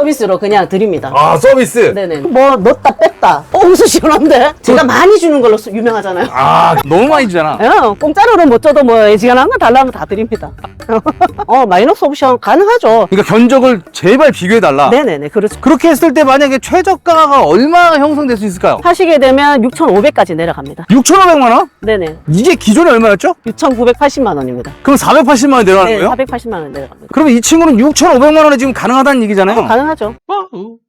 서비스로 그냥 드립니다. 아 서비스. 네네. 뭐 넣었다 뺐다. 어, 무슨 시원한데? 제가 많이 주는 걸로 수- 유명하잖아요. 아 너무 많이 주잖아. 예, 공짜로는 못 줘도 뭐 애지간한 거 달라면 다 드립니다. 어, 마이너스 옵션 가능하죠. 그러니까 견적을 제발 비교해 달라. 네네네, 그렇죠. 그렇게 했을 때 만약에 최저가가 얼마 형성될 수 있을까요? 하시게 되면 6,500까지 내려갑니다. 6,500만 원? 네네. 이게 기존에 얼마였죠? 6,980만 원입니다. 그럼 480만 원 내려가는 네, 거예요? 480만 원 내려갑니다. 그러면 이 친구는 6,500만 원에 지금 가능하다는 얘기잖아요. 가능하죠.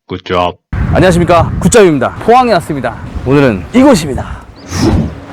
Good job. 안녕하십니까 굿잡입니다. 포항에 왔습니다. 오늘은 이곳입니다.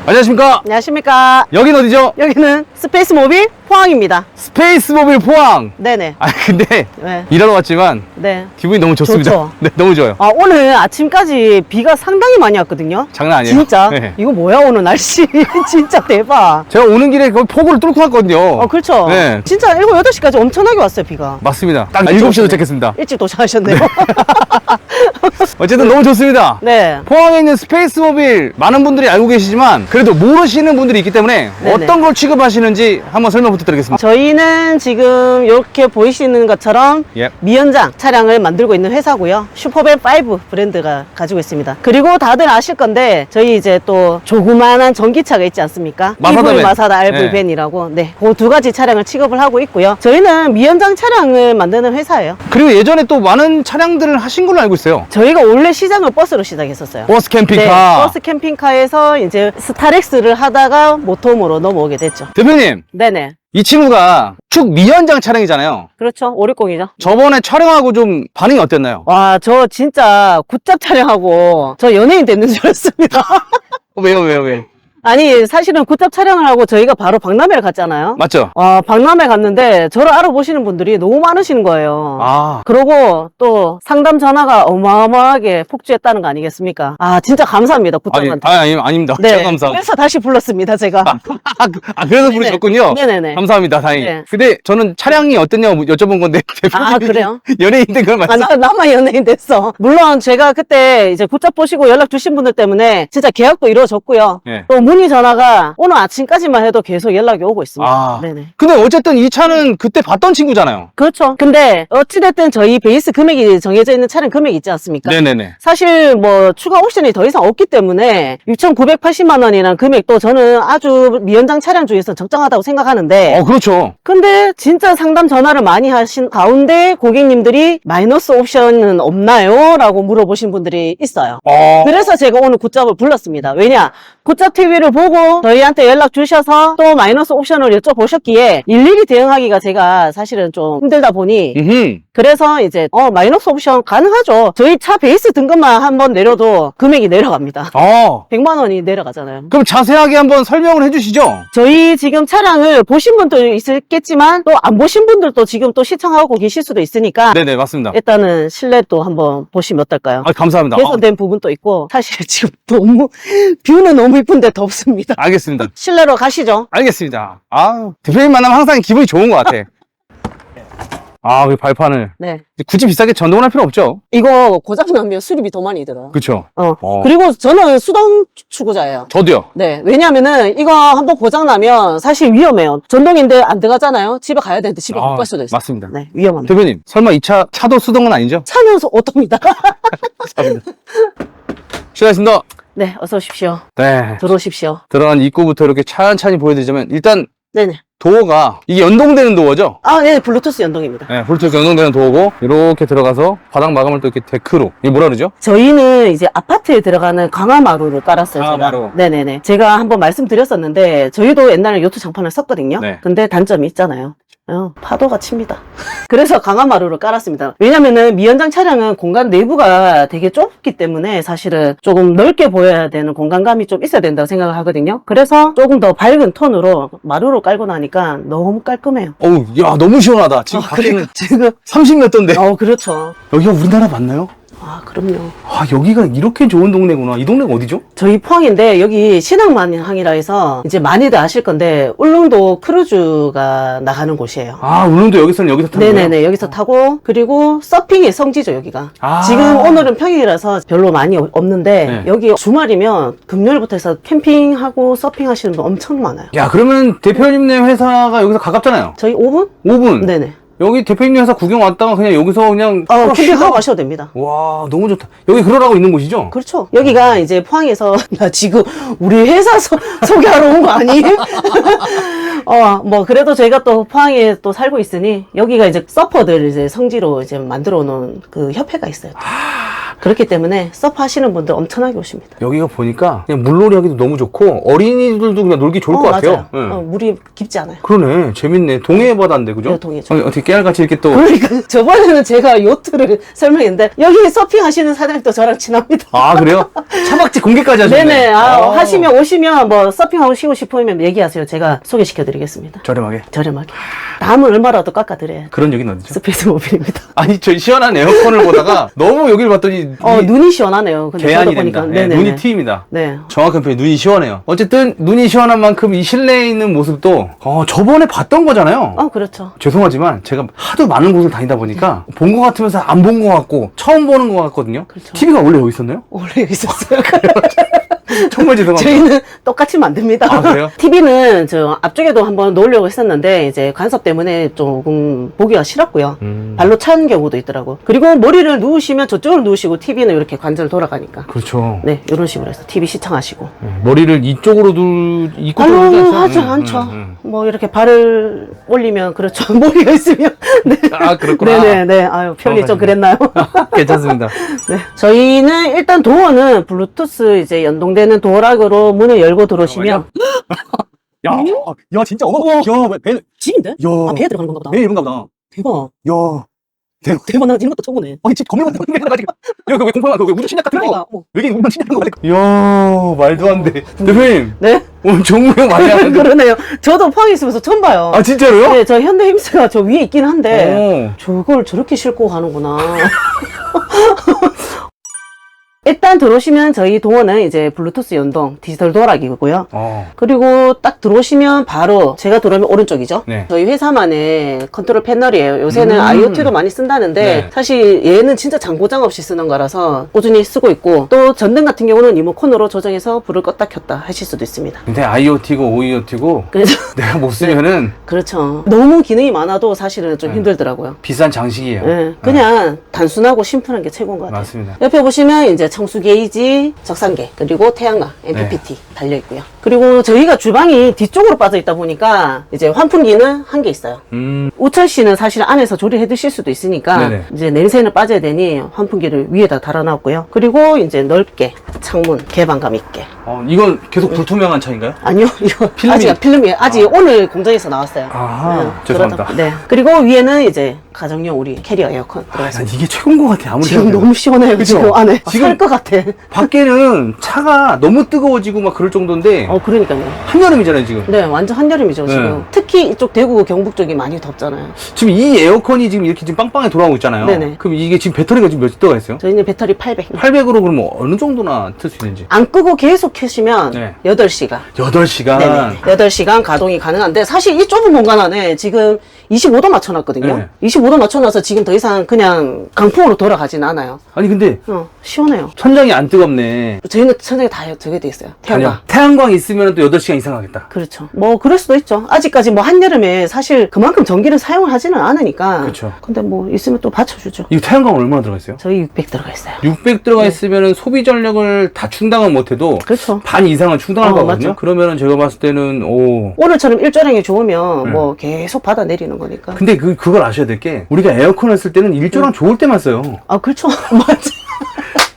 안녕하십니까? 안녕하십니까. 여긴 어디죠? 여기는 스페이스 모빌 포항입니다. 스페이스 모빌 포항. 네네. 아 근데 네. 일하러 왔지만 네. 기분이 너무 좋습니다. 좋죠. 네, 너무 좋아요. 아, 오늘 아침까지 비가 상당히 많이 왔거든요. 장난 아니에요. 진짜? 네. 이거 뭐야, 오늘 날씨. 진짜 대박. 제가 오는 길에 거의 폭우를 뚫고 왔거든요. 어, 그렇죠. 네. 진짜 7, 8시까지 엄청나게 왔어요, 비가. 맞습니다. 딱 일찍 7시에 오셨네. 도착했습니다. 일찍 도착하셨네요. 어쨌든 너무 좋습니다. 네. 포항에 있는 스페이스 모빌 많은 분들이 알고 계시지만 그래도 모르시는 분들이 있기 때문에 네네. 어떤 걸 취급하시는지 한번 설명 부탁드 리겠습니다. 저희는 지금 이렇게 보이시는 것처럼 예. 미연장 차량을 만들고 있는 회사고요. 슈퍼밴 5 브랜드가 가지고 있습니다. 그리고 다들 아실 건데 저희 이제 또 조그만한 전기차가 있지 않습니까? 마사다 EV 밴. 마사다 RV 네. 밴이라고 네, 그 두 가지 차량을 취급을 하고 있고요. 저희는 미연장 차량을 만드는 회사예요. 그리고 예전에 또 많은 차량들을 하신 걸로 알고 있어요. 저희가 원래 시장을 버스로 시작했었어요. 버스 캠핑카. 네, 버스 캠핑카에서 이제 스타렉스를 하다가 모톰으로 넘어오게 됐죠. 대표님, 네네. 이 친구가 축 미연장 차량이잖아요. 그렇죠. 560이죠. 저번에 촬영하고 좀 반응이 어땠나요? 와, 저 진짜 굿잡 촬영하고 저 연예인 됐는 줄 알았습니다. 어, 왜요, 왜요, 왜? 아니, 사실은 굿잡 촬영을 하고 저희가 바로 박람회를 갔잖아요. 맞죠? 와, 박람회 갔는데 저를 알아보시는 분들이 너무 많으시는 거예요. 아, 그러고 또 상담 전화가 어마어마하게 폭주했다는 거 아니겠습니까? 아, 진짜 감사합니다, 아니, 굿잡한테. 아니, 아니, 아닙니다. 제가 감사합니다. 그래서 다시 불렀습니다, 제가. 아, 그- 아, 그래서 네네. 부르셨군요. 네네네. 감사합니다, 다행히. 네. 근데 저는 차량이 어땠냐고 여쭤본 건데, 대표님이 아, 그래요? 연예인 된걸 아? 나, 나만 연예인 됐어. 물론 제가 그때 이제 굿잡 보시고 연락 주신 분들 때문에 진짜 계약도 이루어졌고요. 네. 또 문의 전화가 오늘 아침까지만 해도 계속 연락이 오고 있습니다. 아. 네네. 근데 어쨌든 이 차는 그때 봤던 친구잖아요. 그렇죠. 근데 어찌됐든 저희 베이스 금액이 정해져 있는 차량 금액이 있지 않습니까? 네네네. 사실 뭐 추가 옵션이 더 이상 없기 때문에 6,980만 원이라는 금액도 저는 아주 미연장 차량 중에서 적정하다고 생각하는데 어, 그렇죠. 근데 진짜 상담 전화를 많이 하신 가운데 고객님들이 마이너스 옵션은 없나요? 라고 물어보신 분들이 있어요. 어, 그래서 제가 오늘 굿잡을 불렀습니다. 왜냐? 굿잡 TV를 보고 저희한테 연락 주셔서 또 마이너스 옵션을 여쭤보셨기에 일일이 대응하기가 제가 사실은 좀 힘들다 보니. 그래서 이제 어 마이너스 옵션 가능하죠. 저희 차 베이스 등급만 한번 내려도 금액이 내려갑니다. 어. 100만 원이 내려가잖아요. 그럼 자세하게 한번 설명을 해주시죠. 저희 지금 차량을 보신 분도 있겠지만 또 안 보신 분들도 지금 또 시청하고 계실 수도 있으니까 네네, 맞습니다. 일단은 실내 또 한번 보시면 어떨까요? 아, 감사합니다. 어, 개선된 부분도 있고 사실 지금 너무 뷰는 너무 이쁜데 덥 습니다. 알겠습니다. 실내로 가시죠. 알겠습니다. 아, 대표님 만나면 항상 기분이 좋은 것 같아. 아, 그 발판을. 네. 굳이 비싸게 전동을 할 필요 없죠. 이거 고장 나면 수리비 더 많이 들어요. 그쵸. 어. 어. 그리고 저는 수동 추구자예요. 저도요. 네. 왜냐면은 이거 한번 고장 나면 사실 위험해요. 전동인데 안 들어가잖아요. 집에 가야 되는데 집에 못 아, 갈 수도 있어요. 맞습니다. 네. 위험합니다. 대표님, 설마 이 차, 차도 수동은 아니죠? 차면서. 감사합니다. 실례했습니다. 네. 어서 오십시오. 네. 들어오십시오. 들어간 입구부터 이렇게 찬찬히 보여드리자면, 일단 네네. 도어가, 이게 연동되는 도어죠? 아, 네. 블루투스 연동입니다. 네, 블루투스 연동되는 도어고, 이렇게 들어가서 바닥 마감을 또 이렇게 데크로, 이게 뭐라 그러죠? 저희는 이제 아파트에 들어가는 강화마루를 깔았어요. 제가. 강화마루. 네네네. 제가 한번 말씀드렸었는데 저희도 옛날에 요트 장판을 썼거든요. 네. 근데 단점이 있잖아요. 어, 파도가 칩니다. 그래서 강화마루를 깔았습니다. 왜냐면은 미연장 차량은 공간 내부가 되게 좁기 때문에 사실은 조금 넓게 보여야 되는 공간감이 좀 있어야 된다고 생각을 하거든요. 그래서 조금 더 밝은 톤으로 마루로 깔고 나니까 너무 깔끔해요. 어우, 야, 너무 시원하다. 지금 아, 그리고 지금 30몇 도인데. 어 그렇죠. 여기가 우리나라 맞나요? 아 그럼요. 아, 여기가 이렇게 좋은 동네구나. 이 동네가 어디죠? 저희 포항인데 여기 신흥만항이라 해서 이제 많이들 아실 건데 울릉도 크루즈가 나가는 곳이에요. 아, 울릉도 여기서는 여기서 타는 거예요? 네네네 여기서 타고 그리고 서핑의 성지죠 여기가 아. 지금 오늘은 평일이라서 별로 많이 없- 없는데 네. 여기 주말이면 금요일부터 해서 캠핑하고 서핑하시는 분 엄청 많아요 야, 그러면 대표님네 회사가 여기서 가깝잖아요. 저희 5분? 5분. 네네 여기 대표님 회사 구경 왔다가 그냥 여기서 그냥 어, 어, 캠핑하고 가셔도 됩니다. 와 너무 좋다. 여기 그러라고 있는 곳이죠? 그렇죠. 여기가 이제 포항에서 나 지금 우리 회사 소, 소개하러 온 거 아니에요? 어, 뭐 그래도 저희가 또 포항에 또 살고 있으니 여기가 이제 서퍼들 이제 성지로 이제 만들어 놓은 그 협회가 있어요. 또. 그렇기 때문에 서퍼 하시는 분들 엄청나게 오십니다. 여기가 보니까 그냥 물놀이 하기도 너무 좋고 어린이들도 그냥 놀기 좋을 어, 것 같아요. 응. 어, 물이 깊지 않아요. 그러네. 재밌네. 동해 바다인데 그죠? 네, 동해죠. 어, 어떻게 깨알같이 이렇게 또 그러니까 저번에는 제가 요트를 설명했는데 여기 서핑 하시는 사장님도 저랑 친합니다. 아 그래요? 차박지 공개까지 하셨네. 네네. 아, 아. 하시면 오시면 뭐 서핑하고 쉬고 싶으면 얘기하세요. 제가 소개시켜 드리겠습니다. 저렴하게. 저렴하게. 담을 얼마라도 깎아드려야 그런 얘기는 어디죠? 스페이스 모빌입니다. 아니 저 시원한 에어컨을 보다가 너무 여기를 봤더니 어, 눈이 시원하네요. 근데 저도 보니까. 네, 네네네. 눈이 트입니다. 네. 정확한 표현이 눈이 시원해요. 어쨌든 눈이 시원한 만큼 이 실내에 있는 모습도 어, 저번에 봤던 거잖아요. 어, 그렇죠. 죄송하지만 제가 하도 많은 곳을 다니다 보니까 본 것 같으면서 안 본 것 같고 처음 보는 것 같거든요. 그렇죠. TV가 원래 여기 있었나요? 원래 여기 있었어요. 정말 죄송합니다. 저희는 똑같이 만듭니다. 아, 그래요? TV는 저 앞쪽에도 한번 놓으려고 했었는데 이제 간섭 때문에 조금 보기가 싫었고요. 음. 발로 차는 경우도 있더라고. 그리고 머리를 누우시면 저쪽으로 누우시고 TV는 이렇게 관절 돌아가니까. 그렇죠. 네, 이런 식으로 해서 TV 시청하시고. 네, 머리를 이쪽으로 둘 이쪽으로 둘 하지 음, 않죠. 음, 음. 뭐 이렇게 발을 올리면 그렇죠. 머리가 있으면. 네. 아 그렇구나. 네네, 네. 아유, 표현이 좀. 그랬나요? 괜찮습니다. 네. 저희는 일단 도어는 블루투스 이제 연동되는 도어락으로 문을 열고 들어오시면. 야, 야 진짜 어마. 야, 배, 집인데? 야, 아, 배에 들어가는 건가 보다. 배 이런가 보다. 대박. 야, 대박, 나 이런 것도 처음 보네. 아니 집 건물 같은 거 가지고. 야, 그왜 공포영화 그왜 우주 신약 같은 거? 그러니까, 어머. 외계인 우주 신약 같은 거? 야, 말도 안 돼. 대표님, 네? 오늘 정무형 많이 하는데. 그러네요. 저도 포항에 있으면서 처음 봐요. 아 진짜로요? 네, 저 현대 힘스가 저 위에 있긴 한데, 오. 저걸 저렇게 싣고 가는구나. 일단 들어오시면 저희 동호는 이제 블루투스 연동 디지털 도어락이고요. 어. 그리고 딱 들어오시면 바로 제가 들어오면 오른쪽이죠. 네. 저희 회사만의 컨트롤 패널이에요. 요새는 음. IoT도 많이 쓴다는데 네. 사실 얘는 진짜 장고장 없이 쓰는 거라서 꾸준히 쓰고 있고 또 전등 같은 경우는 리모컨으로 조정해서 불을 껐다 켰다 하실 수도 있습니다. 근데 IoT고 OIoT고 그래서 내가 못 쓰면은 그렇죠. 너무 기능이 많아도 사실은 좀 네. 힘들더라고요. 비싼 장식이에요. 예, 그냥 단순하고 심플한 게 최고인 것 같아요. 맞습니다. 옆에 보시면 이제 청수 게이지, 적산계, 그리고 태양광, MPPT 달려 있고요. 그리고 저희가 주방이 뒤쪽으로 빠져 있다 보니까 이제 환풍기는 한 개 있어요. 음, 우철 씨는 사실 안에서 조리해 드실 수도 있으니까 네네. 이제 냄새는 빠져야 되니 환풍기를 위에다 달아놨고요. 그리고 이제 넓게 창문 개방감 있게. 어, 이건 계속 불투명한 차인가요? 아니요, 이거 필름이- 아직 필름이에요. 아직 오늘 공장에서 나왔어요. 아하, 네, 죄송합니다. 그러다- 네. 그리고 위에는 이제 가정용 우리 캐리어 에어컨 아, 들어가 있어요. 난 이게 최고인 것 같아. 아무리 지금 생각해도. 너무 시원해요. 그죠? 지금 안에 지금- 살것 같아. 밖에는 차가 너무 뜨거워지고 막 그럴 정도인데 어, 그러니까요. 한여름이잖아요 지금. 네, 완전 한여름이죠, 지금. 네. 특히 이쪽 대구, 경북 쪽이 많이 덥잖아요. 지금 이 에어컨이 지금 이렇게 지금 빵빵하게 돌아오고 있잖아요. 네네. 그럼 이게 지금 배터리가 지금 몇이 들어가 있어요? 저희는 배터리 800. 800으로 그러면 어느 정도나 틀 수 있는지. 안 끄고 계속 켜시면 네. 8시간. 8시간. 네네. 8시간 가동이 가능한데 사실 이 좁은 공간 안에 지금 25도 맞춰놨거든요. 네. 25도 맞춰놔서 지금 더 이상 그냥 강풍으로 돌아가진 않아요. 아니 근데 어, 시원해요. 천장이 안 뜨겁네. 저희는 천장에 다 저게 돼 있어요. 태양광. 아니요. 태양광 있으면 또 8시간 이상 하겠다. 그렇죠. 뭐 그럴 수도 있죠. 아직까지 뭐 한여름에 사실 그만큼 전기를 사용을 하지는 않으니까. 그렇죠. 근데 뭐 있으면 또 받쳐주죠. 이거 태양광 얼마나 들어가 있어요? 저희 600 들어가 있어요. 600 들어가 있으면 소비 전력을 다 충당은 못해도 네. 그렇죠. 반 이상은 충당할 어, 거거든요. 맞죠. 그러면은 제가 봤을 때는 오. 오늘처럼 일조량이 좋으면 네. 뭐 계속 받아내리는 거니까. 근데 그 그걸 아셔야 될 게 우리가 에어컨을 쓸 때는 일조량 좋을 때만 써요. 아 그렇죠. 맞아.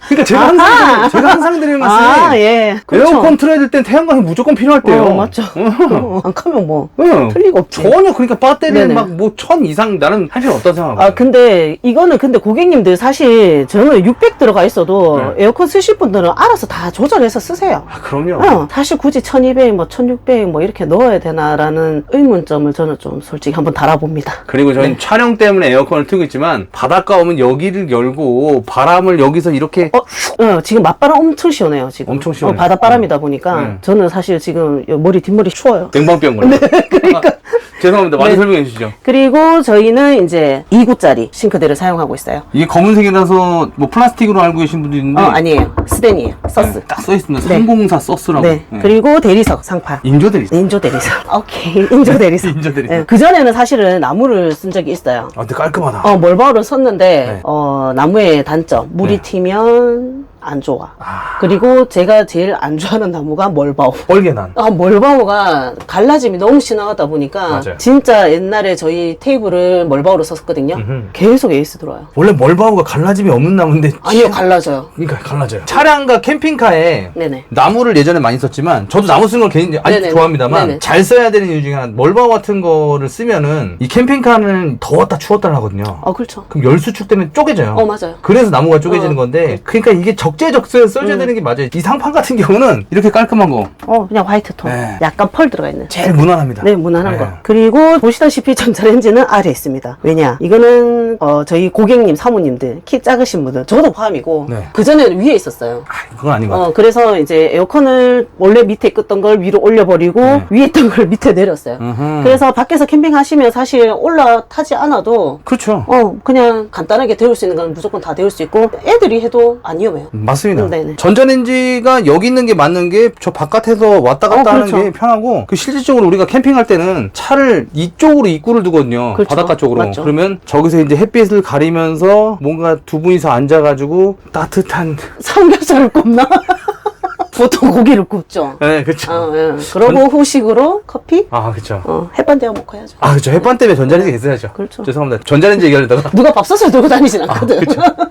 그러니까 제가 항상 드리는, 제가 항상 드리는 말씀이 아 예. 그렇죠. 에어컨 틀어야 될 땐 태양광이 무조건 필요할 때요. 어, 맞죠. 어, 안 가면 뭐 응. 틀 리가 없지. 전혀 그러니까 배터리는 네네. 막뭐 천 이상 나는 할 필요 없다고 생각하고. 아 근데 이거는 근데 고객님들 사실 저는 600 들어가 있어도 네. 에어컨 쓰실 분들은 알아서 다 조절해서 쓰세요. 아, 그럼요. 어, 사실 굳이 1200, 뭐 1600, 뭐 이렇게 넣어야 되나라는 의문점을 저는 좀 솔직히 한번 달아봅니다. 그리고 저희는 네. 촬영 때문에 에어컨을 틀고 있지만 바닷가 오면 여기를 열고 바람을 여기서 이렇게 어, 어, 지금 맞바람 엄청 시원해요, 지금. 엄청 시원해요. 어, 바닷바람이다 보니까 네. 저는 사실 지금 머리 뒷머리 추워요. 냉방병 걸려. 그러니까 죄송합니다. 많이 네. 설명해 주시죠. 그리고 저희는 이제 2구짜리 싱크대를 사용하고 있어요. 이게 검은색이라서 뭐 플라스틱으로 알고 계신 분도 있는데 어, 아니에요. 스덴이에요. 서스. 네, 딱 써 있습니다. 네. 304 소스라고. 네. 그리고 대리석 상판. 인조들이 있어요. 인조 대리석. 오케이. 인조 대리석. 인조 대리석. 그 전에는 사실은 나무를 쓴 적이 있어요. 아, 근데 깔끔하다. 어, 몰바우를 썼는데, 네. 어, 나무의 단점. 물이 네. 튀면 안 좋아. 아. 그리고 제가 제일 안 좋아하는 나무가 몰바우. 뻘개난. 아, 멀바우가 갈라짐이 너무 심하다 보니까 맞아요. 진짜 옛날에 저희 테이블을 멀바우로 썼거든요. 음흠. 계속 에이스 들어와요. 원래 멀바우가 갈라짐이 없는 나무인데. 아니요, 갈라져요. 그러니까 갈라져요. 차량과 캠핑카에 네네. 나무를 예전에 많이 썼지만 저도 나무 쓰는 걸 개인적으로 아직 네네. 좋아합니다만 네네. 잘 써야 되는 이유 중에 하나 멀바우 같은 거를 쓰면은 이 캠핑카는 더웠다 추웠다 하거든요. 어, 그렇죠. 그럼 열수축 때문에 쪼개져요. 어, 맞아요. 그래서 나무가 쪼개지는 어. 건데 그러니까 이게 적 재적소에 써줘야 음. 되는 게 맞아요. 이 상판 같은 경우는 이렇게 깔끔한 거 어, 그냥 화이트 톤. 네. 약간 펄 들어가 있는. 제일 무난합니다. 네, 무난한 네. 거. 그리고 보시다시피 전자레인지는 아래 있습니다. 왜냐? 이거는 어, 저희 고객님, 사모님들, 키 작으신 분들, 저도 포함이고, 네. 그 전에는 위에 있었어요. 아, 그건 아닌 것 같아요. 어, 그래서 이제 에어컨을 원래 밑에 끄던 걸 위로 올려버리고, 네. 위에 있던 걸 밑에 내렸어요. 음흠. 그래서 밖에서 캠핑하시면 사실 올라타지 않아도, 그렇죠. 어, 그냥 간단하게 데울 수 있는 건 무조건 다 데울 수 있고, 애들이 해도 안 위험해요. 맞습니다. 음, 네네. 전자레인지가 여기 있는 게 맞는 게 저 바깥에서 왔다 갔다 어, 하는 그렇죠. 게 편하고 그 실질적으로 우리가 캠핑할 때는 차를 이쪽으로 입구를 두거든요. 그렇죠. 바닷가 쪽으로. 맞죠. 그러면 저기서 이제 햇빛을 가리면서 뭔가 두 분이서 앉아가지고 따뜻한 삼겹살을 굽나? 보통 고기를 굽죠. 네, 그렇죠. 어, 예. 그러고 후식으로 커피? 아, 그렇죠. 어, 햇반 데워 먹어야죠. 아, 그렇죠. 햇반 때문에 전자레인지 있어야죠. 그렇죠. 죄송합니다. 전자레인지 얘기하려다가 누가 밥솥을 들고 다니진 않거든.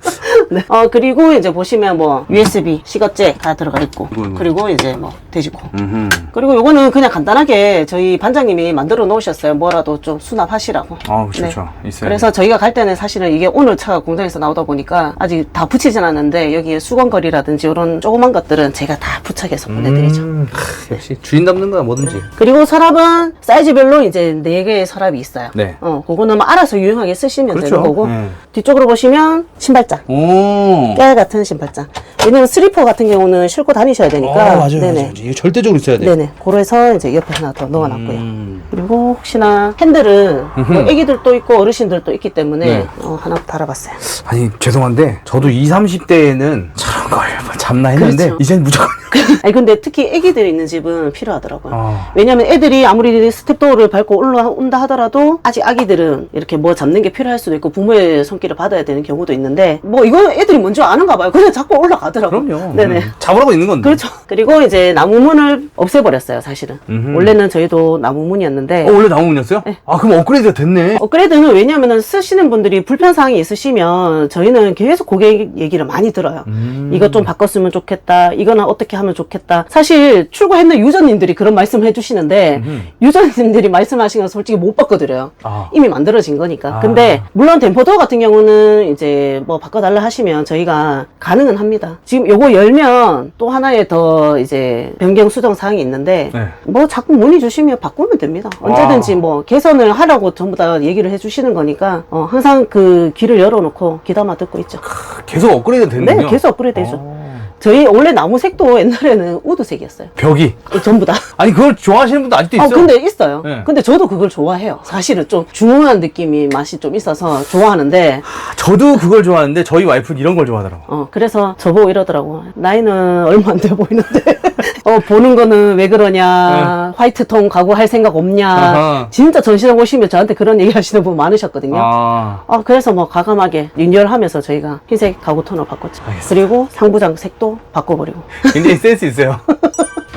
네. 어, 그리고 이제 보시면 뭐, USB, 시거제가 들어가 있고, 이거, 이거. 그리고 이제 뭐, 돼지코. 음흠. 그리고 요거는 그냥 간단하게 저희 반장님이 만들어 놓으셨어요. 뭐라도 좀 수납하시라고. 아, 그렇죠. 있어요. 그래서 저희가 갈 때는 사실은 이게 오늘 차가 공장에서 나오다 보니까 아직 다 붙이진 않았는데 여기에 수건거리라든지 이런 조그만 것들은 제가 다 부착해서 보내드리죠. 음, 하, 역시 주인 닮는 거야 뭐든지. 그리고 서랍은 사이즈별로 이제 네 개의 서랍이 있어요. 네. 어, 그거는 뭐 알아서 유용하게 쓰시면 그렇죠. 되는 거고. 네. 뒤쪽으로 보시면 신발장. 오. 깨알 같은 신발장. 왜냐면 슬리퍼 같은 경우는 신고 다니셔야 되니까. 아, 맞아요, 네네. 맞아요. 이거 절대적으로 있어야 돼. 네네. 그래서 이제 옆에 하나 더 넣어놨고요. 음. 그리고 혹시나 핸들은 뭐. 애기들도 있고 어르신들도 있기 때문에 네. 어, 하나 달아봤어요. 아니 죄송한데 저도 20, 30대에는 저런 걸 잡나 했는데 그렇죠. 이제는 무조건 아니 근데 특히 애기들이 있는 집은 필요하더라고요. 아. 왜냐면 애들이 아무리 스텝도어를 밟고 올라온다 하더라도 아직 아기들은 이렇게 뭐 잡는 게 필요할 수도 있고 부모의 손길을 받아야 되는 경우도 있는데 뭐 이거 애들이 먼저 아는가 봐요. 그냥 자꾸 올라가더라고요. 그럼요. 네네. 음. 잡으라고 있는 건데. 그렇죠. 그리고 이제 나무문을 없애버렸어요, 사실은. 음흠. 원래는 저희도 나무문이었는데. 어, 원래 나무문이었어요? 네. 아 그럼 업그레이드가 됐네. 업그레이드는 왜냐면은 쓰시는 분들이 불편사항이 있으시면 저희는 계속 고객 얘기를 많이 들어요. 음. 이것 좀 바꿨으면 좋겠다. 이거는 어떻게 하면 좋겠다. 사실 출고했는 유저님들이 그런 말씀을 해주시는데 음흠. 유저님들이 말씀하신 건 솔직히 못 바꿔드려요. 아. 이미 만들어진 거니까. 아. 근데 물론 덴포도 같은 경우는 이제 뭐 바꿔달라 하시면 저희가 가능은 합니다. 지금 요거 열면 또 하나의 더 이제 변경 수정 사항이 있는데 네. 뭐 자꾸 문의 주시면 바꾸면 됩니다. 언제든지 아. 뭐 개선을 하라고 전부 다 얘기를 해주시는 거니까 어, 항상 그 귀를 열어놓고 귀담아 듣고 있죠. 계속 업그레이드 됐는요. 네, 계속 업그레이드 되죠. 어. 저희 원래 나무 색도 옛날에는 우드색이었어요. 벽이. 전부 다. 아니 그걸 좋아하시는 분도 아직도 있어. 어, 근데 있어요. 네. 근데 저도 그걸 좋아해요. 사실은 좀 중후한 느낌이 맛이 좀 있어서 좋아하는데, 저도 그걸 좋아하는데 저희 와이프는 이런 걸 좋아하더라고. 어, 그래서 저보고 이러더라고. 나이는 얼마 안 돼 보이는데, 어, 보는 거는 왜 그러냐, 화이트 톤 가구 할 생각 없냐, 네. 아하. 진짜 전시장 오시면 저한테 그런 얘기 하시는 분 많으셨거든요. 아. 어, 그래서 뭐 과감하게 리뉴얼하면서 저희가 흰색 가구 톤으로 바꿨죠. 알겠습니다. 그리고 상부장 색도 바꿔버리고. 굉장히 센스 있어요.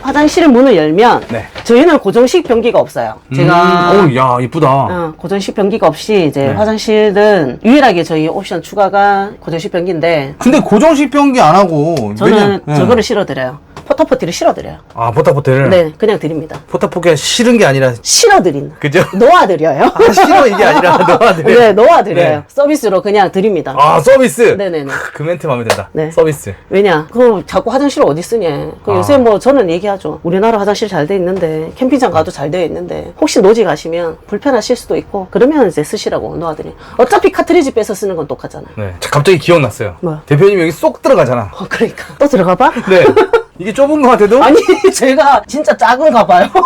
화장실 문을 열면 네. 저희는 고정식 변기가 없어요. 제가 음, 오, 야 이쁘다. 어, 고정식 변기가 없이 이제 네. 화장실은 유일하게 저희 옵션 추가가 고정식 변기인데 근데 고정식 변기 안 하고 저는 왜냐- 네. 저거를 실어드려요. 포터포티를 실어드려요. 아 포타포테를 네, 그냥 드립니다. 포타포티가 싫은 게 아니라 실어드린. 그죠? 놓아드려요. 아, 싫어 이게 아니라 너한테. 네, 놓아드려요. 네. 서비스로 그냥 드립니다. 아 서비스. 네네네. 그 멘트 마음에 든다. 네. 서비스. 왜냐? 그럼 자꾸 화장실 어디 쓰냐? 그 아. 요새 뭐 저는 얘기하죠. 우리나라 화장실 잘 돼 있는데 캠핑장 가도 잘 되어 있는데 혹시 노지 가시면 불편하실 수도 있고 그러면 이제 쓰시라고 놓아드려. 어차피 카트리지 빼서 쓰는 건 똑같잖아. 네. 자, 갑자기 기억났어요. 뭐야? 대표님 여기 쏙 들어가잖아. 어, 그러니까 또 들어가 봐. 네. 이게 좁은 것 같아도 아니 제가 진짜 작은가 봐요.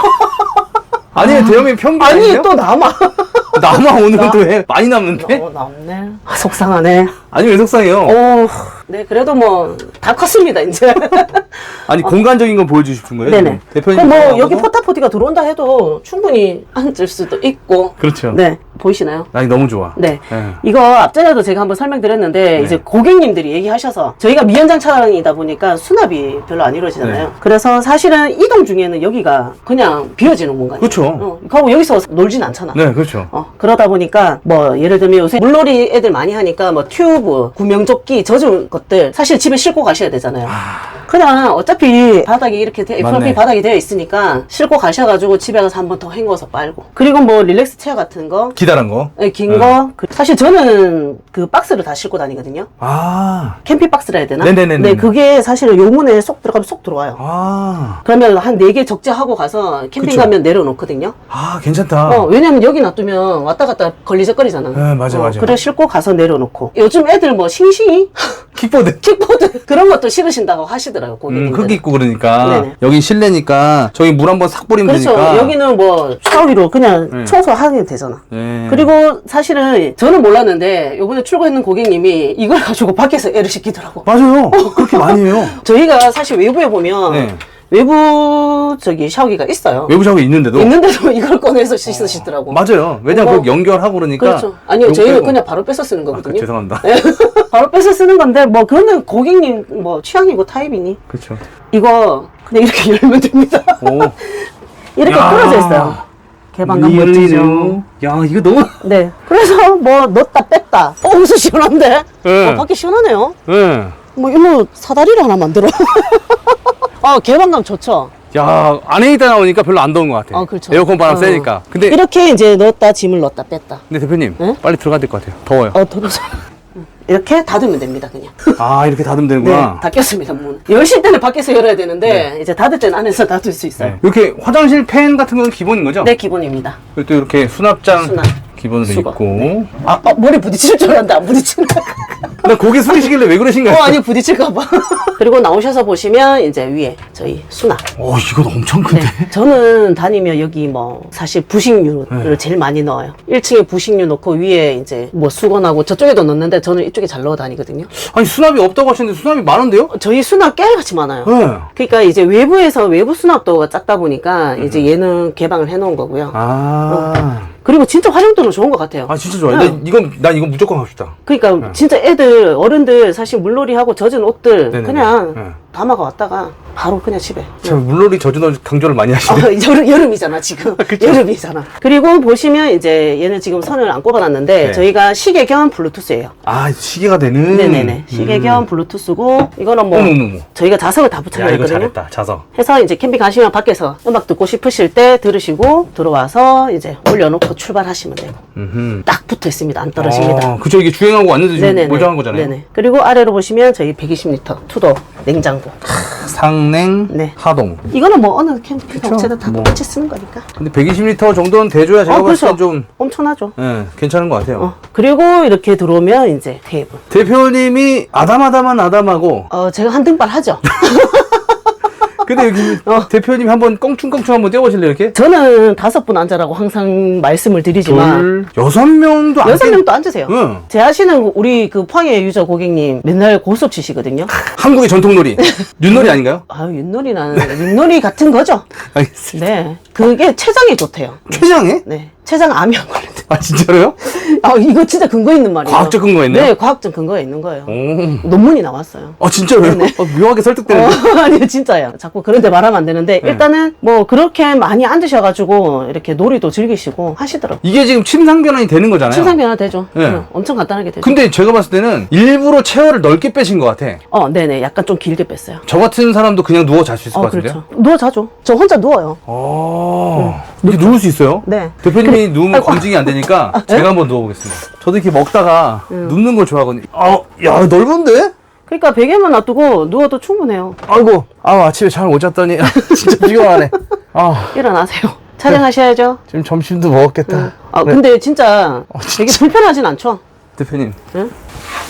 아니, 대형이 평균 아니, 아니에요? 또 남아. 오늘은 나- 또 왜? 많이 남는데? 어, 남네. 아, 속상하네. 아니, 왜 속상해요? 오, 네, 그래도 뭐, 다 컸습니다, 이제. 아니, 공간적인 거 보여주고 싶은 거예요? 네네. 지금? 대표님. 뭐? 여기 포타포티가 들어온다 해도 충분히 앉을 수도 있고. 그렇죠. 네, 보이시나요? 나 이거 너무 좋아. 네. 네. 이거 앞전에도 제가 한번 설명드렸는데, 이제 고객님들이 얘기하셔서, 저희가 미연장 차량이다 보니까 수납이 별로 안 이루어지잖아요. 네. 그래서 사실은 이동 중에는 여기가 그냥 비어지는 공간이에요. 그렇죠. 어, 그리고 여기서 놀진 않잖아. 네, 그렇죠. 어, 그러다 보니까 뭐 예를 들면 요새 물놀이 애들 많이 하니까 뭐 튜브, 구명조끼, 젖은 것들 사실 집에 싣고 가셔야 되잖아요. 그냥 어차피 바닥이 이렇게 돼. FRP 바닥이 되어 있으니까 싣고 가셔가지고 집에 가서 한 번 더 헹궈서 빨고. 그리고 뭐 릴렉스 체어 같은 거, 기다 란 거. 예, 긴 거. 그- 사실 저는 그 박스를 다 싣고 다니거든요. 아. 캠핑 박스라 해야 되나? 네네네네. 네, 그게 사실은 요문에 쏙 들어가면 쏙 들어와요. 아. 그러면 한 네 개 적재하고 가서 캠핑 그쵸. 가면 내려놓거든요. 아, 괜찮다. 어, 왜냐면 여기 놔두면 왔다 갔다 걸리적거리잖아. 네, 맞아, 어, 맞아. 그래 싣고 가서 내려놓고. 요즘 애들 뭐 싱싱이? 킥보드. 킥보드 그런 것도 싫으신다고 하시더라고요, 음, 고객님들. 흙 있고 그러니까. 네네. 여기 실내니까 저기 물 한번 싹 뿌리면 그렇죠. 되니까. 여기는 뭐 샤워기로 그냥 네. 청소하면 되잖아. 네. 그리고 사실은 저는 몰랐는데 요번에 출고했는 고객님이 이걸 가지고 밖에서 애를 시키더라고. 맞아요. 그렇게 많이 해요. 저희가 사실 외부에 보면 네. 외부 저기 샤워기가 있어요. 외부 샤워 있는데도. 있는데도 이걸 꺼내서 씻으시더라고. 맞아요. 왜냐면 어. 그거 연결하고 그러니까. 그렇죠. 아니요, 요거 저희는 빼고. 그냥 바로 뺏어 쓰는 아, 그, 거거든요. 죄송합니다. 바로 뺏어 쓰는 건데 뭐 그거는 고객님 뭐 취향이고 타입이니 그렇죠. 이거 그냥 이렇게 열면 됩니다. 오. 이렇게 야. 끌어져 있어요. 개방감 멋지죠. 야, 이거 너무. 네. 그래서 뭐 넣었다 뺐다. 어, 무슨 시원한데? 네. 어, 밖에 시원하네요. 네. 뭐 이모 사다리를 하나 만들어. 어, 개방감 좋죠. 야, 안에 있다 나오니까 별로 안 더운 것 같아. 어, 그렇죠. 에어컨 바람 어. 세니까. 근데, 이렇게 이제 넣었다 짐을 넣었다 뺐다. 근데 대표님, 네? 빨리 들어가야 될 것 같아요. 더워요. 어, 더러워. 이렇게 닫으면 됩니다, 그냥. 아, 이렇게 닫으면 네, 되는구나. 닫겠습니다, 문. 열실 때는 밖에서 열어야 되는데, 이제 닫을 때는 안에서 닫을 수 있어요. 네. 이렇게 화장실 팬 같은 건 기본인 거죠? 네, 기본입니다. 그리고 또 이렇게 수납장 수납. 기본으로 수거. 있고. 아, 어, 머리 부딪힐 줄 알았는데 안 부딪히네. 나 고개 숙이시길래 왜 그러신가요? 어, 아니, 부딪힐까봐. 그리고 나오셔서 보시면, 이제 위에 저희 수납. 오, 이거 엄청 큰데? 네. 저는 다니면 여기 뭐, 사실 부식류를 네. 제일 많이 넣어요. 1층에 부식류 넣고 위에 이제 뭐 수건하고 저쪽에도 넣는데 저는 이쪽에 잘 넣어 다니거든요. 아니, 수납이 없다고 하시는데 수납이 많은데요? 저희 수납 깨알같이 많아요. 네. 그러니까 이제 외부에서 외부 수납도가 작다 보니까 이제 얘는 개방을 해놓은 거고요. 아. 그리고 진짜 활용도는 좋은 것 같아요. 아, 진짜 좋아요. 네. 나 이건, 난 이건 무조건 싶다. 그러니까 진짜 애들 어른들 사실 물놀이 하고 젖은 옷들 네네네. 그냥 네. 담아가 왔다가 바로 그냥 집에. 참, 물놀이 저주너 강조를 많이 하시네. 어, 여름, 여름이잖아 지금 그쵸. 여름이잖아 그리고 보시면 이제 얘는 지금 선을 안 꼽아놨는데 네. 저희가 시계 겸 블루투스예요 아, 시계가 되는. 네네네 시계 겸 블루투스고 이거는 뭐 어머머머. 저희가 자석을 다 야, 이거 붙여놨거든요 잘했다. 자석. 해서 이제 캠핑 가시면 밖에서 음악 듣고 싶으실 때 들으시고 들어와서 이제 올려놓고 출발하시면 되고 음흠. 딱 붙어 있습니다 안 떨어집니다 아, 그쵸. 이게 주행하고 왔는데 지금 멀쩡한 거잖아요. 네네. 그리고 아래로 보시면 저희 120리터 투도 냉장고. 상냉, 네. 하동. 이거는 뭐 어느 캠핑 그쵸. 업체든 다 뭐. 똑같이 쓰는 거니까. 근데 120리터 정도는 대줘야 제가 어, 봤을 그렇죠. 땐좀 엄청나죠. 예, 괜찮은 것 같아요. 어. 그리고 이렇게 들어오면 이제 테이블. 대표님이 아담아담한 아담하고 어, 제가 한 등발 하죠. 근데 여기 어. 대표님 한번 껑충껑충 한번 떼어보실래요 이렇게? 저는 다섯 분 앉으라고 항상 말씀을 드리지만 둘, 여섯 명도 안 여섯 떼- 명도 앉으세요. 응. 제 아시는 우리 그 포항의 유저 고객님 맨날 고스톱 치시거든요. 한국의 전통놀이 윷놀이 아닌가요? 아유, 윷놀이는 윷놀이 같은 거죠. 알겠습니다. 네. 그게 췌장에 좋대요. 췌장에? 네. 췌장 암이 안 걸린대. 아 진짜로요? 아, 이거 진짜 근거 있는 말이에요. 과학적 근거가 있네요? 네, 과학적 근거가 있는 거예요. 오. 논문이 나왔어요. 아 진짜로요? 어, 묘하게 설득되는 데. 어, 아니 진짜요. 자꾸 그런 데 말하면 안 되는데 네. 일단은 뭐 그렇게 많이 앉으셔가지고 이렇게 놀이도 즐기시고 하시더라고요. 이게 지금 침상 변환이 되는 거잖아요. 침상 변화 되죠. 네. 응, 엄청 간단하게 되죠. 근데 제가 봤을 때는 일부러 체어를 넓게 빼신 것 같아. 어, 네네. 약간 좀 길게 뺐어요. 저 같은 사람도 그냥 누워 잘 수 있을 어, 것 같은데요? 그렇죠. 누워 자죠. 저 혼자 누워요. 아, 이렇게 누울 수 있어요? 네. 대표님이 누우면 아이고. 검증이 안 되니까 네? 제가 한번 누워보겠습니다. 저도 이렇게 먹다가 눕는 걸 좋아하거든요. 아, 야, 넓은데? 그러니까 베개만 놔두고 누워도 충분해요. 아이고, 아, 아침에 잘 못 잤더니 진짜 피곤하네. 아, 일어나세요. 촬영하셔야죠. 지금 점심도 먹었겠다. 아, 네. 근데 진짜 되게 불편하진 않죠? 대표님, 응?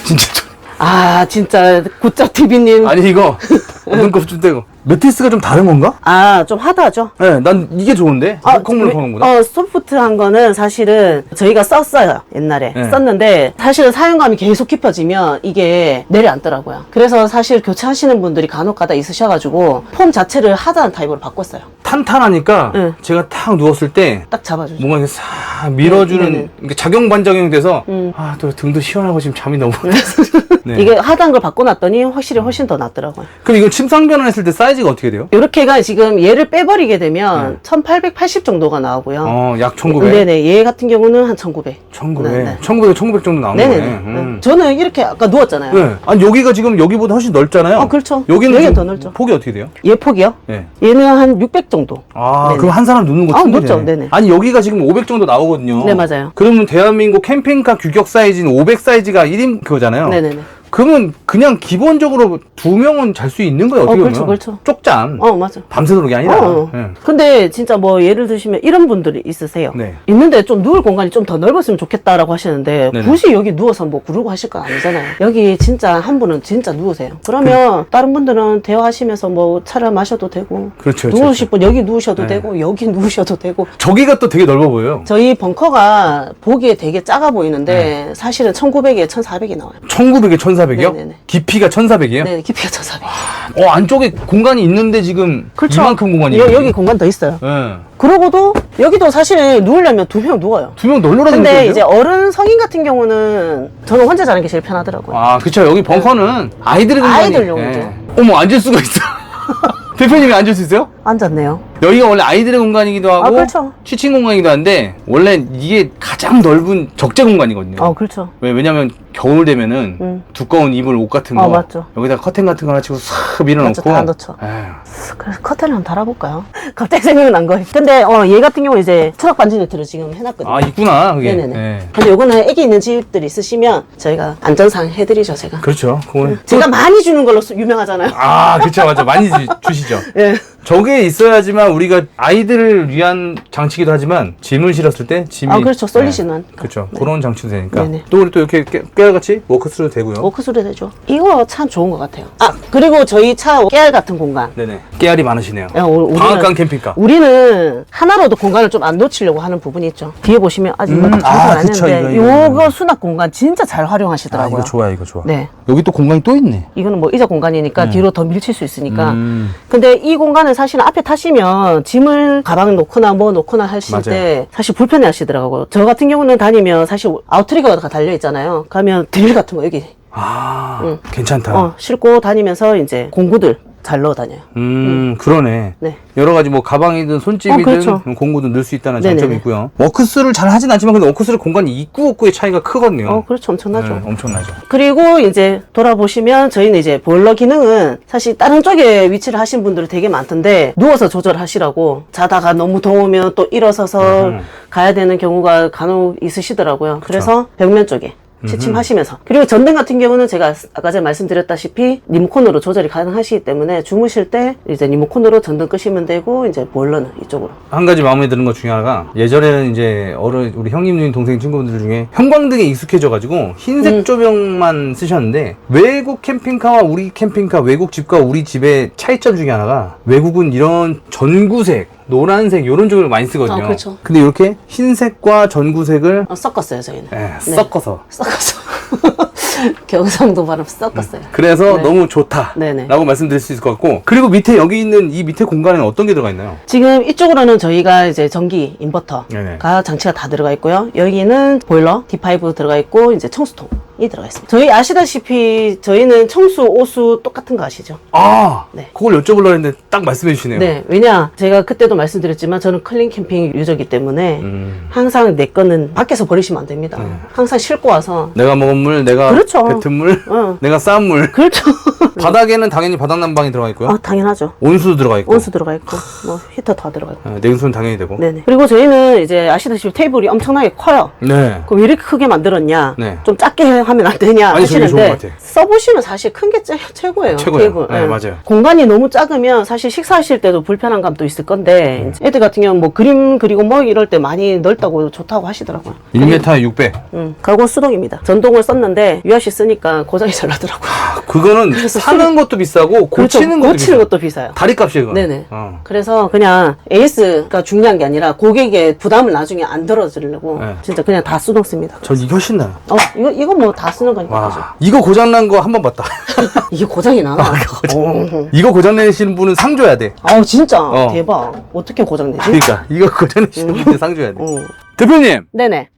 진짜 좀- 아, 진짜 굿잡 TV님. 아니 이거 눈곱 좀 떼고 매트리스가 좀 다른 건가? 아, 좀 하다죠. 네, 난 이게 좋은데. 아, 거는 거보다. 어, 소프트한 거는 사실은 저희가 썼어요, 옛날에. 네. 썼는데, 사실은 사용감이 계속 깊어지면 이게 내려앉더라고요. 그래서 사실 교체하시는 분들이 간혹 가다 있으셔가지고, 폼 자체를 하드한 타입으로 바꿨어요. 탄탄하니까 네. 제가 탁 누웠을 때 딱 잡아주죠. 뭔가 이렇게 싹 밀어주는 네, 네, 네. 이렇게 작용 반작용 이 돼서 음. 아 또 등도 시원하고 지금 잠이 너무 네. 이게 하드한 걸 바꿔놨더니 확실히 훨씬 더 낫더라고요. 그럼 이건 침상 변환했을 때 사이 즈가 어떻게 돼요? 이렇게가 지금 얘를 빼버리게 되면 1880 정도가 나오고요. 네. 어, 약 1900. 네네. 얘 같은 경우는 한 1900. 1900. 네, 네. 1900, 1900 정도 나오는 네네네. 음. 저는 이렇게 아까 누웠잖아요. 네. 아니 여기가 지금 여기보다 훨씬 넓잖아요. 어, 그렇죠. 여기는 여기가 더 넓죠. 폭이 어떻게 돼요? 얘 폭이요? 네. 얘는 한 600 정도. 아, 네네. 그럼 한 사람 누는 거 아, 충분히 높죠. 되네. 네네. 아니 여기가 지금 500 정도 나오거든요. 네, 맞아요. 그러면 대한민국 캠핑카 규격 사이즈는 500 사이즈가 1인 그거잖아요. 네네네. 그러면 그냥 기본적으로 두 명은 잘 수 있는 거예요. 어떻게 어, 그렇죠, 보면. 그렇죠. 쪽잠. 어, 맞아. 밤새도록 게 아니라. 어. 예. 근데 진짜 뭐 예를 드시면 이런 분들이 있으세요. 네. 있는데 좀 누울 공간이 좀 더 넓었으면 좋겠다라고 하시는데 네네. 굳이 여기 누워서 뭐 구르고 하실 건 아니잖아요. 여기 진짜 한 분은 진짜 누우세요. 그러면 다른 분들은 대화하시면서 뭐 차를 마셔도 되고 그렇죠, 그렇죠, 누우실 분 여기 누우셔도 네. 되고 여기 누우셔도 되고 저기가 또 되게 넓어 보여요. 저희 벙커가 보기에 되게 작아 보이는데 네. 사실은 1900에 1400이 나와요. 1900에 1400 이요? 네네네. 깊이가 1400이에요? 네, 깊이가 1400. 어, 안쪽에 공간이 있는데 지금 이만큼 공간이 여, 있거든요. 여기 공간 더 있어요. 예. 그러고도 여기도 사실 누우려면 두 명 누워요. 두명 널널하게 근데? 이제 어른 성인 같은 경우는 저는 혼자 자는 게 제일 편하더라고요. 아, 그쵸. 여기 벙커는 아이들의 공간이 아이들용이죠. 예. 어머, 앉을 수가 있어. 대표님이 앉을 수 있어요? 앉았네요. 여기가 원래 아이들의 공간이기도 하고 아, 그렇죠. 취침 공간이기도 한데 원래 이게 가장 넓은 적재 공간이거든요. 어, 그렇죠. 왜, 왜냐면 겨울 되면은 음. 두꺼운 이불 옷 같은 어, 거 맞죠. 여기다 커튼 같은 거 하나 치고 싹 밀어넣고 맞죠, 다 넣죠. 에휴, 그래서 커튼을 한번 달아볼까요? 갑자기 생각난 거. 근데 어, 얘 같은 경우 이제 트럭 반지 네트를 지금 해놨거든요. 아 있구나 그게 네네네. 예. 근데 요거는 애기 있는 집들 있으시면 저희가 안전상 해드리죠, 제가. 그렇죠 그건 제가 많이 주는 걸로 수- 유명하잖아요. 아 그쵸 맞죠 많이 주, 주시죠 예. 저게 있어야지만 우리가 아이들을 위한 장치기도 하지만 짐을 실었을 때 짐이 아, 그렇죠. 쏠리시는. 그렇죠 네. 그런 장치도 되니까 네네. 또 우리 또 이렇게 깨- 깨알같이 워크스루 되고요 워크술이 되죠. 이거 참 좋은 것 같아요. 아, 그리고 저희 차 깨알 같은 공간. 네네 깨알이 많으시네요 야, 우- 우리는- 방앗간 캠핑카 우리는 하나로도 공간을 좀 안 놓치려고 하는 부분이 있죠. 뒤에 보시면 아직 이거 음, 장사를 아, 안 그쵸, 했는데 이거, 이거. 요거 수납 공간 진짜 잘아 활용하시더라고요. 이거 좋아 이거 좋아 네. 여기 또 공간이 또 있네 이거는 뭐 이자 공간이니까 뒤로 더 밀칠 수 있으니까. 음. 근데 이 공간은 사실 앞에 타시면 짐을 가방 놓거나 뭐 놓거나 하실 맞아요. 때 사실 불편해 하시더라고요. 저 같은 경우는 다니면 사실 아웃트리거가 달려 있잖아요. 가면 드릴 같은 거 여기 아 괜찮다 어, 싣고 다니면서 이제 공구들 잘 넣어 다녀요. 음, 그러네. 네. 여러 가지 뭐 가방이든 손집이든 어, 그렇죠. 공구든 넣을 수 있다는 네네네. 장점이 있고요. 워크스를 잘 하진 않지만 근데 워크스를 공간이 있고 없고의 차이가 크거든요. 어, 그렇죠. 엄청나죠. 네, 엄청나죠. 그리고 이제 돌아보시면 저희는 이제 보일러 기능은 사실 다른 쪽에 위치를 하신 분들이 되게 많던데 누워서 조절하시라고 자다가 너무 더우면 또 일어서서 음. 가야 되는 경우가 간혹 있으시더라고요. 그래서 벽면 쪽에 취침하시면서 그리고 전등 같은 경우는 제가 아까 전에 말씀드렸다시피 리모컨으로 조절이 가능하시기 때문에 주무실 때 이제 리모컨으로 전등 끄시면 되고 이제 보일러는 이쪽으로 한 가지 마음에 드는 것 중에 하나가 예전에는 이제 어른 우리 형님 누님 동생 친구분들 중에 형광등에 익숙해져 가지고 흰색 음. 조명만 쓰셨는데 외국 캠핑카와 우리 캠핑카 외국 집과 우리 집의 차이점 중에 하나가 외국은 이런 전구색 노란색 이런 조명을 많이 쓰거든요. 아, 그렇죠. 근데 이렇게 흰색과 전구색을 어, 섞었어요 저희는 예, 네. 섞어서 섞었어 경상도 발음 섞었어요 그래서 네. 너무 좋다. 네네. 라고 말씀드릴 수 있을 것 같고. 그리고 밑에 여기 있는 이 밑에 공간에는 어떤 게 들어가 있나요? 지금 이쪽으로는 저희가 이제 전기 인버터가 네네. 장치가 다 들어가 있고요. 여기는 보일러 D5 들어가 있고 이제 청수통 이 들어가 있습니다. 저희 아시다시피 저희는 청수, 오수 똑같은 거 아시죠? 아, 네. 그걸 여쭤보려고 했는데 딱 말씀해 주시네요. 네. 왜냐 제가 그때도 말씀드렸지만 저는 클린 캠핑 유저이기 때문에 음. 항상 내 거는 밖에서 버리시면 안 됩니다. 항상 싣고 와서 내가 먹은 물, 내가 그렇죠. 뱉은 물, 어. 내가 쌓은 물. 그렇죠. 바닥에는 당연히 바닥 난방이 들어가 있고요. 아 당연하죠. 온수도 들어가 있고. 온수 들어가 있고 뭐 히터 다 들어가 있고. 어, 냉수는 당연히 되고. 네네. 그리고 저희는 이제 아시다시피 테이블이 엄청나게 커요. 네. 그럼 왜 이렇게 크게 만들었냐? 네. 좀 작게 하면 안 되냐 아니, 저게 좋은 것 하시는데 같아. 써보시면 사실 큰 게 최고예요. 최고예요. 네, 맞아요. 공간이 너무 작으면 사실 식사하실 때도 불편한 감도 있을 건데 음. 이제 애들 같은 경우는 뭐 그림 그리고 뭐 이럴 때 많이 넓다고 좋다고 하시더라고요. 1m에 600. 음, 가고 수동입니다. 전동을 썼는데 유아씨 쓰니까 고장이 잘 나더라고요. 아, 그거는 그래서 사는 것도 비싸고 고치는 것도 고치는 비싸. 것도 비싸요. 다리 값이 그거. 네네. 어. 그래서 그냥 AS가 중요한 게 아니라 고객의 부담을 나중에 안 들어주려고 네. 진짜 그냥 다 수동 씁니다. 전 이게 훨씬 나요. 어, 이거, 이거 뭐 다 쓰는 거니까. 그죠? 와, 이거 고장 난 거 한 번 봤다. 이게 고장이 나나? 어, 이거 고장 내시는 분은 상 줘야 돼. 아우, 진짜. 어. 대박. 어떻게 고장 내지? 그러니까 이거 고장 내시는 분은 상 줘야 돼. 어. 대표님 네네.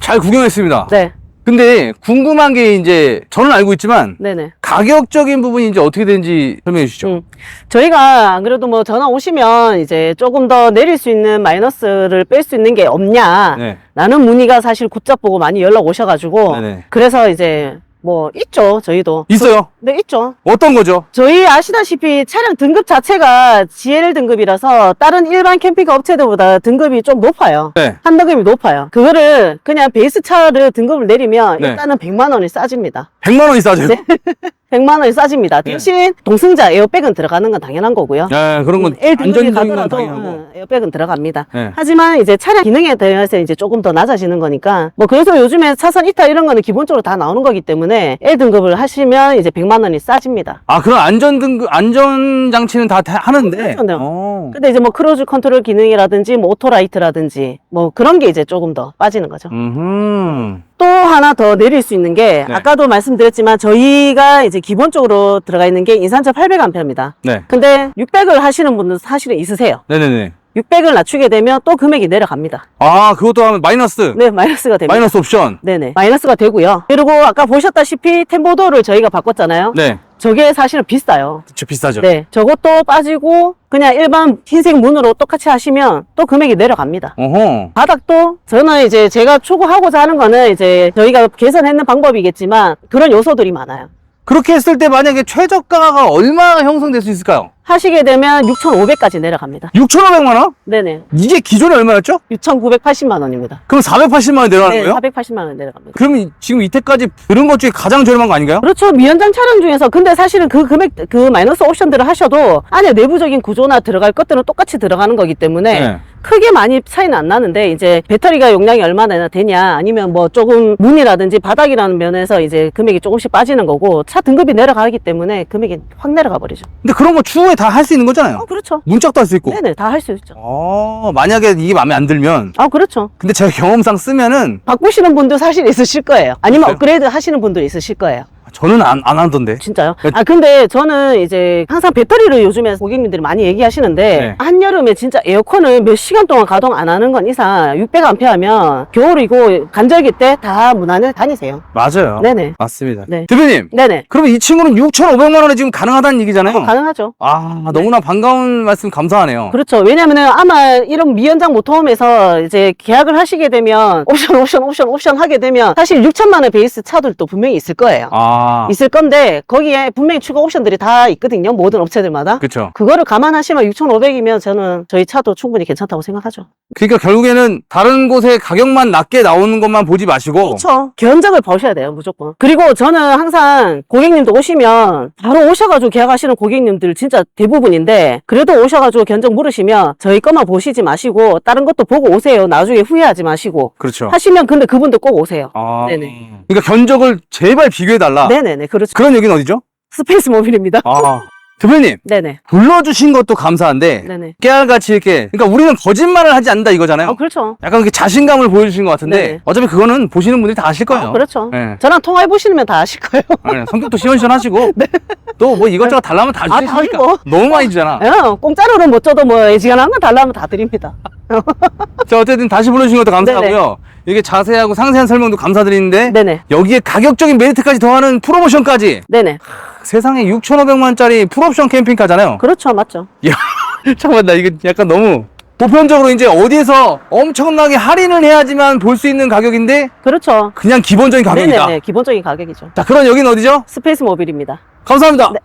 잘 구경했습니다. 네. 근데 궁금한 게 이제 저는 알고 있지만 네네. 가격적인 부분이 이제 어떻게 되는지 설명해 주시죠. 음. 저희가 안 그래도 뭐 전화 오시면 이제 조금 더 내릴 수 있는 마이너스를 뺄 수 있는 게 없냐. 네. 라는 문의가 사실 곧잡 보고 많이 연락 오셔가지고. 네네. 그래서 이제 뭐 있죠. 저희도. 있어요. 네, 있죠. 어떤 거죠? 저희 아시다시피 차량 등급 자체가 GL 등급이라서 다른 일반 캠핑카 업체들보다 등급이 좀 높아요. 네. 한 등급이 높아요. 그거를 그냥 베이스 차를 등급을 내리면 네. 일단은 100만 원이 싸집니다. 100만 원이 싸져요. 네. 100만 원이 싸집니다. 네. 대신 동승자 에어백은 들어가는 건 당연한 거고요. 네, 그런 건 등급이 안전적인 건 가더라도 당연하고. 응, 에어백은 들어갑니다. 네. 하지만 이제 차량 기능에 대해서 이제 조금 더 낮아지는 거니까 뭐 그래서 요즘에 차선 이탈 이런 거는 기본적으로 다 나오는 거기 때문에 L 등급을 하시면 이제 100만 원이 싸집니다. 아, 그런 안전 등급 안전 장치는 다, 다 하는데. 그렇죠. 어. 근데 이제 뭐 크루즈 컨트롤 기능이라든지 뭐 오토라이트라든지 뭐 그런 게 이제 조금 더 빠지는 거죠. 음. 또 하나 더 내릴 수 있는 게 네. 아까도 말씀드렸지만 저희가 이제 기본적으로 들어가 있는 게 인산철 800A입니다. 네. 근데 600을 하시는 분들 사실은 있으세요. 네네네. 600을 낮추게 되면 또 금액이 내려갑니다. 아, 그것도 하면 마이너스. 네, 마이너스가 됩니다. 마이너스 옵션. 네네. 마이너스가 되고요. 그리고 아까 보셨다시피 템보도를 저희가 바꿨잖아요. 네. 저게 사실은 비싸요. 저 비싸죠. 네. 저것도 빠지고 그냥 일반 흰색 문으로 똑같이 하시면 또 금액이 내려갑니다. 어허. 바닥도 저는 이제 제가 추구하고자 하는 거는 이제 저희가 개선했는 방법이겠지만 그런 요소들이 많아요. 그렇게 했을 때 만약에 최저가가 얼마 형성될 수 있을까요? 하시게 되면 6,500까지 내려갑니다. 6,500만 원? 네네. 이게 기존에 얼마였죠? 6,980만 원입니다. 그럼 480만 원 내려가는 네, 거예요? 480만 원 내려갑니다. 그럼 이- 지금 이때까지 들은 것 중에 가장 저렴한 거 아닌가요? 그렇죠. 미연장 차량 중에서 근데 사실은 그 금액 그 마이너스 옵션들을 하셔도 안에 내부적인 구조나 들어갈 것들은 똑같이 들어가는 거기 때문에 네. 크게 많이 차이는 안 나는데 이제 배터리가 용량이 얼마나 되냐 아니면 뭐 조금 문이라든지 바닥이라는 면에서 이제 금액이 조금씩 빠지는 거고 차 등급이 내려가기 때문에 금액이 확 내려가 버리죠. 근데 그런 거 추후에 다 할 수 있는 거잖아요. 어, 그렇죠. 문짝도 할 수 있고. 네네 다 할 수 있죠. 어, 만약에 이게 마음에 안 들면. 아 그렇죠. 근데 제가 경험상 쓰면은 바꾸시는 분도 사실 있으실 거예요. 아니면 그래요? 업그레이드 하시는 분도 있으실 거예요. 저는 안, 안 하던데. 진짜요? 네. 아 근데 저는 이제 항상 배터리를 요즘에 고객님들이 많이 얘기하시는데 네. 한여름에 진짜 에어컨을 몇 시간 동안 가동 안 하는 건 이상 600A 하면 겨울이고 간절기 때다문 안에 다니세요. 맞아요. 네네. 맞습니다. 네. 대표님, 네네. 그러면 이 친구는 6,500만 원에 지금 가능하다는 얘기잖아요. 가능하죠. 아, 너무나 반가운 말씀 감사하네요. 그렇죠. 왜냐면은 아마 이런 미연장 모터홈에서 이제 계약을 하시게 되면 옵션, 옵션, 옵션, 옵션 하게 되면 사실 6천만 원 베이스 차들도 분명히 있을 거예요. 아, 있을 건데 거기에 분명히 추가 옵션들이 다 있거든요. 모든 업체들마다. 그쵸. 그거를 감안하시면 6,500이면 저는 저희 차도 충분히 괜찮다고 생각하죠. 그러니까 결국에는 다른 곳에 가격만 낮게 나오는 것만 보지 마시고. 그렇죠. 견적을 보셔야 돼요, 무조건. 그리고 저는 항상 고객님도 오시면 바로 오셔가지고 계약하시는 고객님들 진짜 대부분인데 그래도 오셔가지고 견적 물으시면 저희 것만 보시지 마시고 다른 것도 보고 오세요. 나중에 후회하지 마시고 그렇죠. 하시면 근데 그분도 꼭 오세요. 아, 네네. 그러니까 견적을 제발 비교해 달라. 네네네, 그렇죠. 그런 얘기는 어디죠? 스페이스 모빌입니다. 아, 대표님 네네, 불러주신 것도 감사한데 네네. 깨알같이 이렇게 그러니까 우리는 거짓말을 하지 않는다 이거잖아요. 어, 그렇죠. 약간 그렇게 자신감을 보여주신 것 같은데 네네. 어차피 그거는 보시는 분들이 다 아실 거예요. 어, 그렇죠. 네. 저랑 통화해 보시면 다 아실 거예요. 네, 성격도 시원시원하시고 또 뭐 이것저것 달라면 다 아, 주시니까 다 너무 많이 주잖아. 어, 공짜로는 못 줘도 뭐 애지간한 건 달라면 다 드립니다. 자 어쨌든 다시 불러주신 것도 감사하고요. 이게 자세하고 상세한 설명도 감사드리는데 네네, 여기에 가격적인 메리트까지 더하는 프로모션까지 네네. 세상에 6,500만 원짜리 풀옵션 캠핑카잖아요. 그렇죠, 맞죠. 잠깐만 나 이거 약간 너무 보편적으로 이제 어디에서 엄청나게 할인을 해야지만 볼 수 있는 가격인데 그렇죠. 그냥 기본적인 가격이다. 네네네, 기본적인 가격이죠. 자, 그럼 여기는 어디죠? 스페이스 모빌입니다. 감사합니다. 네.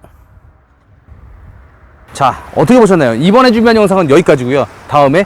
자, 어떻게 보셨나요? 이번에 준비한 영상은 여기까지고요. 다음에